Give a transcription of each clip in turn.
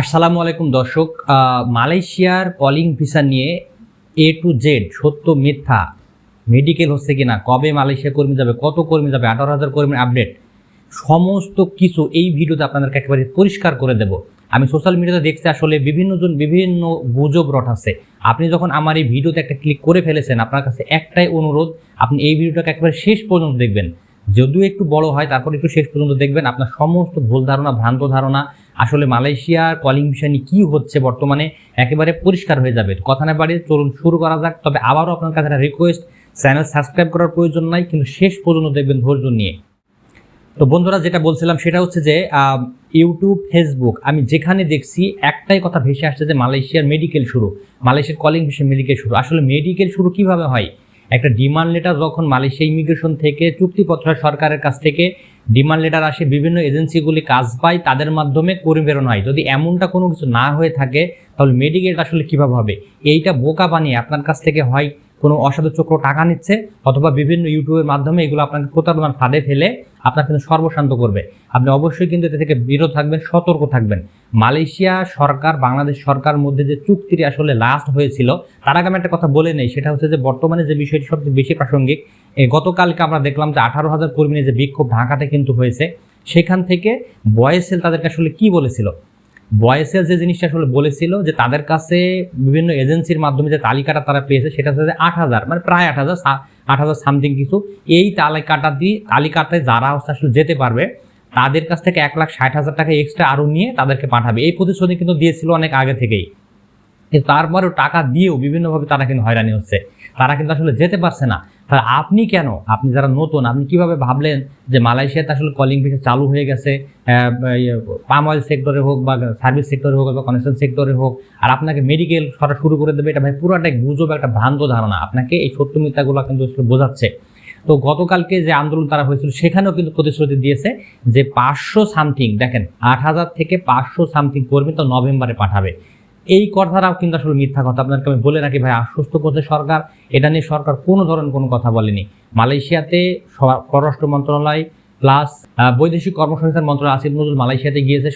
আসসালামু আলাইকুম দর্শক মালয়েশিয়ার কলিং ভিসা নিয়ে এ টু জেড সত্য, মিথ্যা মেডিকেল হচ্ছে কিনা, কবে মালয়েশিয়া কর্মী যাবে, কত কর্মী যাবে, আঠারো হাজার কর্মীর আপডেট সমস্ত কিছু এই ভিডিওতে আপনাদেরকে একেবারে পরিষ্কার করে দেব। আমি সোশ্যাল মিডিয়াতে দেখছি আসলে বিভিন্নজন বিভিন্ন গুজব রটাচ্ছে। আপনি যখন আমার এই ভিডিওতে একটা ক্লিক করে ফেলেছেন, আপনার কাছে একটাই অনুরোধ, আপনি এই ভিডিওটাকে একেবারে শেষ পর্যন্ত দেখবেন। যদিও একটু বড় হয়, তারপর একটু শেষ পর্যন্ত দেখবেন আপনার সমস্ত ভুল ধারণা, ভ্রান্ত ধারণা আসলে মালয়েশিয়ার কলিং ভিসা নিয়ে কী হচ্ছে বর্তমানে একেবারে পরিষ্কার হয়ে যাবে। কথা না বাড়িয়ে চলুন শুরু করা যাক, তবে আবারও আপনার কাছে একটা রিকোয়েস্ট চ্যানেল সাবস্ক্রাইব করার প্রয়োজন নাই, কিন্তু শেষ পর্যন্ত দেখবেন ধৈর্য নিয়ে। তো বন্ধুরা যেটা বলছিলাম সেটা হচ্ছে যে ইউটিউব ফেসবুক আমি যেখানে দেখছি একটাই কথা ভেসে আসছে যে মালয়েশিয়ার মেডিকেল শুরু, মালয়েশিয়ার কলিং ভিসা মেডিকেল শুরু। আসলে মেডিকেল শুরু কীভাবে হয়? একটা ডিমান্ড লেটার যখন মালয়েশিয়া ইমিগ্রেশন থেকে চুক্তিপত্র সরকারের কাছ থেকে ডিমান্ড লেটার আসে, বিভিন্ন এজেন্সিগুলি কাজ পায়, তাদের মাধ্যমে করে বেরোনো হয়। যদি এমনটা কোনো কিছু না হয়ে থাকে, তাহলে মেডিকেলটা আসলে কীভাবে হবে? এইটা বোকা বানিয়ে আপনার কাছ থেকে হয় কোনো অসাধু চক্র টাকা নিচ্ছে অথবা বিভিন্ন ইউটিউবের মাধ্যমে এগুলো আপনাকে প্রতারণার ফাঁদে ফেলে আপনার কিন্তু সর্বশান্ত করবে। আপনি অবশ্যই কিন্তু এতে থেকে বিরত থাকবেন, সতর্ক থাকবেন। মালয়েশিয়া সরকার, বাংলাদেশ সরকার মধ্যে যে চুক্তিটি আসলে লাস্ট হয়েছিল, তার আগে আমি একটা কথা বলে নেই। সেটা হচ্ছে যে বর্তমানে যে বিষয়টি সবচেয়ে বেশি প্রাসঙ্গিক গতকালকে আমরা দেখলাম যে আঠারো হাজার কর্মী যে বিক্ষোভ ঢাকাতে কিন্তু হয়েছে, সেখান থেকে বয়েসেল তাদেরকে আসলে কি বলেছিল? বয়েসেল যে জিনিসটা আসলে বলেছিল যে তাদের কাছে বিভিন্ন এজেন্সির মাধ্যমে যে তালিকাটা তারা পেয়েছে, সেটা হচ্ছে আট হাজার মানে প্রায় আট হাজার আট হাজার সামথিং কিছু। এই তালিকাটা দিয়ে, তালিকাতে যারা হচ্ছে আসলে যেতে পারবে, তাদের কাছ থেকে এক লাখ ষাট হাজার টাকা এক্সট্রা আরও নিয়ে তাদেরকে পাঠাবে। এই প্রতিশ্রুতি কিন্তু দিয়েছিল অনেক আগে থেকেই। তারপরেও টাকা দিয়েও বিভিন্নভাবে তারা কিন্তু হয়রানি হচ্ছে। তারা কিন্তু আসলে যেতে পারছে না। আপনি কেন? আপনি যারা নতুন, আপনি কীভাবে ভাবলেন যে মালয়েশিয়াতে আসলে কলিং ভিসা চালু হয়ে গেছে? পাম অয়েল সেক্টরে হোক বা সার্ভিস সেক্টরে হোক বা কনস্ট্রাকশন সেক্টরে হোক, আর আপনাকে মেডিকেল সরা শুরু করে দেবে, এটা ভাই পুরোটাই গুজব, একটা ভ্রান্ত ধারণা। আপনাকে এই সত্য মিথ্যাগুলো কিন্তু আসলে বোঝাচ্ছে। তো গতকালকে যে আন্দোলন তারা হয়েছিল, সেখানেও কিন্তু প্রতিশ্রুতি দিয়েছে যে পাঁচশো সামথিং দেখেন, আট হাজার থেকে পাঁচশো সামথিং কর্মী তো নভেম্বরে পাঠাবে। এই কথাটাও কিন্তু আসলে মিথ্যা কথা। আপনাকে আমি বলে রাখি ভাই, আশ্বস্ত করছে সরকার। এটা নিয়ে সরকার কোনো ধরনের কোনো কথা বলেনি। মালয়েশিয়াতে পররাষ্ট্র মন্ত্রণালয় প্লাস বৈদেশিক কর্মসংস্থান মন্ত্রণালয় আসিফ নজরুল মালয়েশিয়াতে গিয়েছে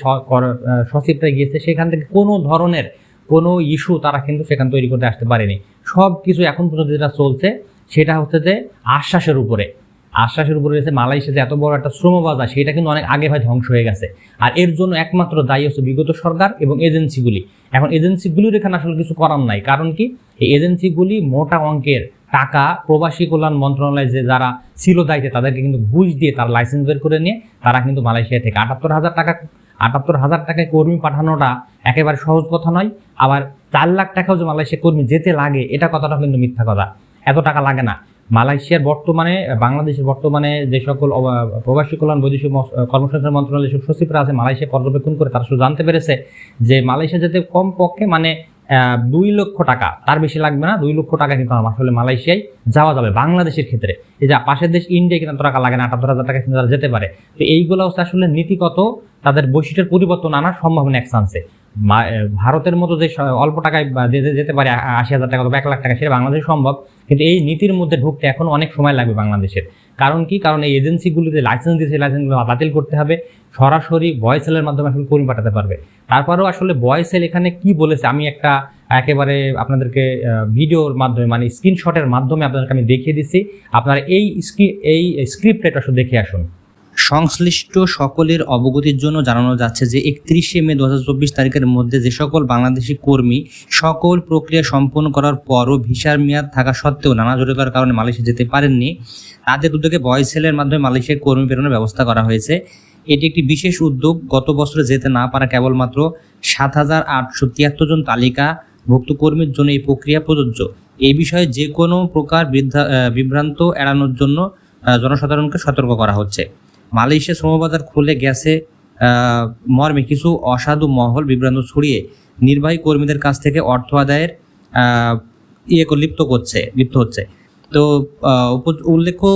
সচিবরা গিয়েছে। সেখান থেকে কোনো ধরনের কোনো ইস্যু তারা কিন্তু সেখান তৈরি করতে আসতে পারেনি। সব কিছু এখন পর্যন্ত যেটা চলছে, সেটা হচ্ছে যে আশ্বাসের উপরে। আশ্বাসের উপরে রয়েছে মালয়েশিয়া যে এত বড় একটা শ্রম শ্রমবাজার, সেটা কিন্তু অনেক আগে ভাই ধ্বংস হয়ে গেছে। আর এর জন্য একমাত্র দায়ী হচ্ছে বিগত সরকার এবং এজেন্সিগুলি। এখন এজেন্সিগুলির এখানে আসলে কিছু করার নাই। কারণ কি? এই এজেন্সিগুলি মোটা অঙ্কের টাকা প্রবাসী কল্যাণ মন্ত্রণালয় যে যারা ছিল দায়িত্বে তাদেরকে কিন্তু ঘুষ দিয়ে তার লাইসেন্স বের করে নিয়ে তারা কিন্তু মালয়েশিয়া থেকে আটাত্তর হাজার টাকা, আটাত্তর হাজার টাকায় কর্মী পাঠানোটা একেবারে সহজ কথা নয়। আবার চার লাখ টাকাও যে মালয়েশিয়া কর্মী যেতে লাগে, এটা কথাটা কিন্তু মিথ্যা কথা। এত টাকা লাগে না। মালয়েশিয়ার বর্তমানে, বাংলাদেশের বর্তমানে যে সকল প্রবাসী কল্যাণ বৈদেশিক মস- কর্মসংস্থান মন্ত্রণালয়ের যেসব সচিবরা আছে, মালয়েশিয়া পর্যবেক্ষণ করে তারা শুধু জানতে পেরেছে যে মালয়েশিয়া যাতে কম পক্ষে মানে দুই লক্ষ টাকা, তার বেশি লাগবে না, দুই লক্ষ টাকা কিন্তু আসলে মালয়েশিয়ায় যাওয়া যাবে বাংলাদেশের ক্ষেত্রে। এই যে পাশের দেশ ইন্ডিয়া কিন্তু টাকা লাগে না, আটাত্তর হাজার টাকা কিন্তু তারা যেতে পারে। তো এইগুলো হচ্ছে আসলে নীতিগত তাদের বৈশিষ্ট্যের পরিবর্তন আনার সম্ভাবনা এক চান্সে ভারতের মতো যে অল্প টাকায় বা যেতে পারে আশি হাজার টাকা অথবা এক লাখ টাকা, সেটা বাংলাদেশে সম্ভব। কিন্তু এই নীতির মধ্যে ঢুকতে এখন অনেক সময় লাগবে বাংলাদেশের। কারণ কি? কারণ এই এজেন্সিগুলিতে লাইসেন্স দিয়েছে লাইসেন্সগুলো বাতিল করতে হবে। সরাসরি ভয়েসেলের মাধ্যমে আসলে কর্মী পাঠাতে পারবে। তারপরেও আসলে ভয়েসেল এখানে কি বলেছে? আমি একটা একেবারে আপনাদেরকে ভিডিওর মাধ্যমে মানে স্ক্রিনশটের মাধ্যমে আপনাদেরকে আমি দেখিয়ে দিচ্ছি। আপনারা এই এই স্ক্রিপ্টটা আসলে দেখে আসুন। সংশ্লিষ্ট সকলের অবগতির জন্য জানানো যাচ্ছে যে একত্রিশে মে দু হাজার চব্বিশ তারিখের মধ্যে যে সকল বাংলাদেশি কর্মী সকল প্রক্রিয়া সম্পন্ন করার পরও ভিসার মেয়াদ থাকা সত্ত্বেও নানা জটিলতার কারণে মালয়েশিয়া যেতে পারেননি। তাদের উদ্যোগে বয়সেলের মাধ্যমে মালয়েশিয়ায় কর্মী প্রেরণের ব্যবস্থা করা হয়েছে। এটি একটি বিশেষ উদ্যোগ। গত বছরে যেতে না পারা কেবলমাত্র সাত হাজার আটশো তিয়াত্তর জন তালিকাভুক্ত কর্মীর জন্য এই প্রক্রিয়া প্রযোজ্য। এই বিষয়ে যে কোনো প্রকার বিভ্রান্ত এড়ানোর জন্য জনসাধারণকে সতর্ক করা হচ্ছে। মালয়েশিয়া শ্রমবাজার খুলে গেছে মর্মে কিছু অসাধু মহল বিভ্রান্ত ছড়িয়ে নির্বাহী কর্মীদের কাছ থেকে অর্থ আদায়ের ইয়ে লিপ্ত করছে, লিপ্ত হচ্ছে। তো উল্লেখ্য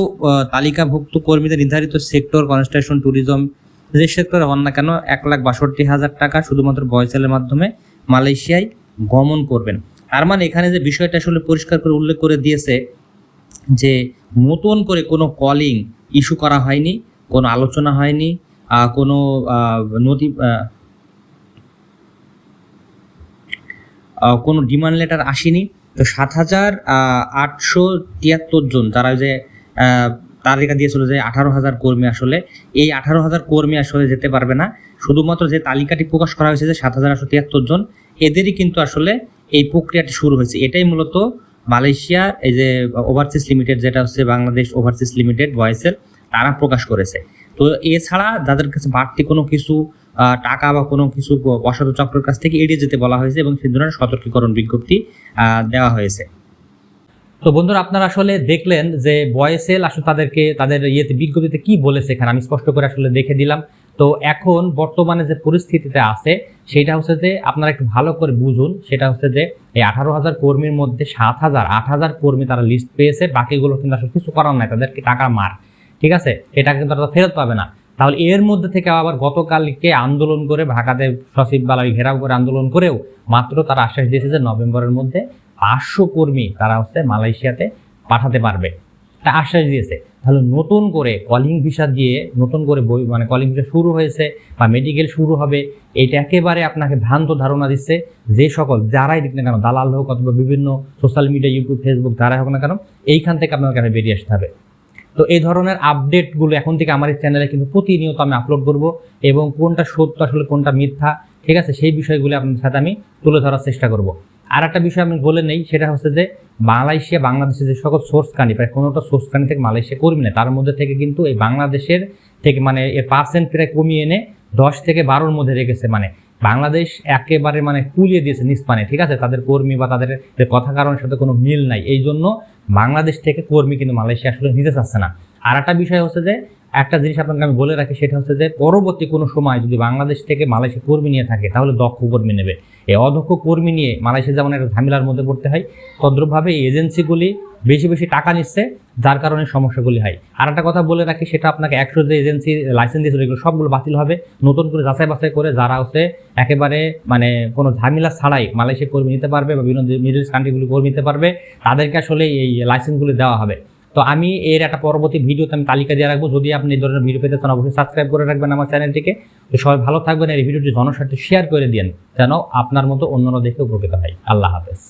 তালিকাভুক্ত কর্মীদের নির্ধারিত সেক্টর, কনস্ট্রাকশন, ট্যুরিজম যে সেক্টরে হন না কেন, এক লাখ বাষট্টি হাজার টাকা শুধুমাত্র বয়সেলের মাধ্যমে মালয়েশিয়ায় গমন করবেন। তার মানে এখানে যে বিষয়টা আসলে পরিষ্কার করে উল্লেখ করে দিয়েছে যে নতুন করে কোনো কলিং ইস্যু করা হয়নি। কোনো আলোচনা হয়নি কোনো নথি কোনো ডিমান্ড লেটার আসেনি। তো সাত হাজার আটশো তিয়াত্তর জন তারা যে তালিকা দিয়েছিল যে আঠারো হাজার কর্মী আসলে, এই আঠারো হাজার কর্মী আসলে যেতে পারবে না। শুধুমাত্র যে তালিকাটি প্রকাশ করা হয়েছে যে সাত হাজার আটশো তিয়াত্তর জন, এদেরই কিন্তু আসলে এই প্রক্রিয়াটি শুরু হয়েছে। এটাই মূলত মালয়েশিয়া, এই যে ওভারসিজ লিমিটেড যেটা হচ্ছে বাংলাদেশ ওভারসিজ লিমিটেড ভয়েসের তারা প্রকাশ করেছে। তো এছাড়া যাদের কাছে বাড়তি কোনো কিছু টাকা বা কোনো কিছু অসাধু চক্রের কাছ থেকে এড়িয়ে যেতে বলা হয়েছে এবং সেই ধরনের সতর্কীকরণ বিজ্ঞপ্তি দেওয়া হয়েছে। তো বন্ধুরা, আপনারা আসলে দেখলেন যে বয়েসেল আসলে তাদেরকে, তাদের ইয়েতে বিজ্ঞপ্তিতে কি বলেছে এখানে? আমি স্পষ্ট করে আসলে দেখে দিলাম। তো এখন বর্তমানে যে পরিস্থিতিতে আছে, সেটা হচ্ছে যে আপনারা একটু ভালো করে বুঝুন। সেটা হচ্ছে যে এই আঠারো হাজার কর্মীর মধ্যে সাত হাজার, আট হাজার কর্মী তারা লিস্ট পেয়েছে। বাকিগুলো কিন্তু আসলে কিছু করার নাই। তাদেরকে টাকা মার। ঠিক আছে? এটা কিন্তু তারা ফেরত পাবে না। তাহলে এর মধ্যে থেকে আবার গতকালকে আন্দোলন করে ঢাকাতে সচিবালয় ঘেরাও করে আন্দোলন করেও মাত্র তারা আশ্বাস দিয়েছে যে নভেম্বরের মধ্যে পাঁচশো কর্মী তারা হচ্ছে মালয়েশিয়াতে পাঠাতে পারবে। তা আশ্বাস দিয়েছে। তাহলে নতুন করে কলিং ভিসা দিয়ে নতুন করে বই মানে কলিং ভিসা শুরু হয়েছে বা মেডিকেল শুরু হবে, এটা একেবারে আপনাকে ভ্রান্ত ধারণা দিচ্ছে যে সকল যারাই দিক না কেন, দালাল হোক অথবা বিভিন্ন সোশ্যাল মিডিয়া ইউটিউব ফেসবুক যারাই হোক না কেন, এইখান থেকে আপনার কাছে বেরিয়ে আসতে হবে। তো এই ধরনের আপডেটগুলো এখন থেকে আমার এই চ্যানেলে কিন্তু প্রতিনিয়ত আমি আপলোড করব এবং কোনটা সত্য আসলে, কোনটা মিথ্যা, ঠিক আছে? সেই বিষয়গুলো আপনার সাথে আমি তুলে ধরার চেষ্টা করব। আর একটা বিষয় আমি বলে নেই, সেটা হচ্ছে যে মালয়েশিয়া, বাংলাদেশের যে সকল সোর্স কানি প্রায় কোনোটা সোর্স কানি থেকে মালয়েশিয়া কর্মী নেই তার মধ্যে থেকে কিন্তু এই বাংলাদেশের থেকে মানে এর পার্সেন্ট প্রায় কমিয়ে এনে দশ থেকে বারোর মধ্যে রেখেছে। মানে বাংলাদেশ একেবারে মানে তুলিয়ে দিয়েছে নিষ্পানে ঠিক আছে? তাদের কর্মী বা তাদের কথা কারণের সাথে কোনো মিল নাই। এই জন্য বাংলাদেশ থেকে কর্মী কিন্তু মালয়েশিয়া আসলে নিতে চাচ্ছে না। আর একটা বিষয় হচ্ছে যে একটা জিনিস আপনাকে আমি বলে রাখি, সেটা হচ্ছে যে পরবর্তী কোনো সময় যদি বাংলাদেশ থেকে মালয়েশিয়া কর্মী নিয়ে থাকে, তাহলে দক্ষ কর্মী নেবে। এই অদক্ষ কর্মী নিয়ে মালয়েশিয়া যেমন একটা ঝামেলার মধ্যে পড়তে হয়, তদ্রুপভাবে এই এজেন্সিগুলি বেশি বেশি টাকা নিচ্ছে, যার কারণে সমস্যাগুলি হয়। আর একটা কথা বলে রাখি, সেটা আপনাকে একশো যে এজেন্সি লাইসেন্স দিয়েছিল, এগুলো সবগুলো বাতিল হবে। নতুন করে যাচাই বাছাই করে যারা হচ্ছে একেবারে মানে কোনো ঝামেলা ছাড়াই মালয়েশিয়া কর্মী নিতে পারবে বা বিভিন্ন মিডল কান্ট্রিগুলি কর্মী নিতে পারবে, তাদেরকে আসলে এই লাইসেন্সগুলি দেওয়া হবে। তো আমি এর একটা পরবর্তী ভিডিওতে আমি তালিকা দিয়ে রাখব। যদি আপনি এই ধরনের ভিডিও পেতে চান, অবশ্যই সাবস্ক্রাইব করে রাখবেন আমার চ্যানেলটিকে তো সবাই ভালো থাকবেন, এই ভিডিওটি জনস্বার্থে শেয়ার করে দিন যেন আপনার মতো অন্যান্য দেখে উপকৃত হয়। আল্লাহ হাফেজ।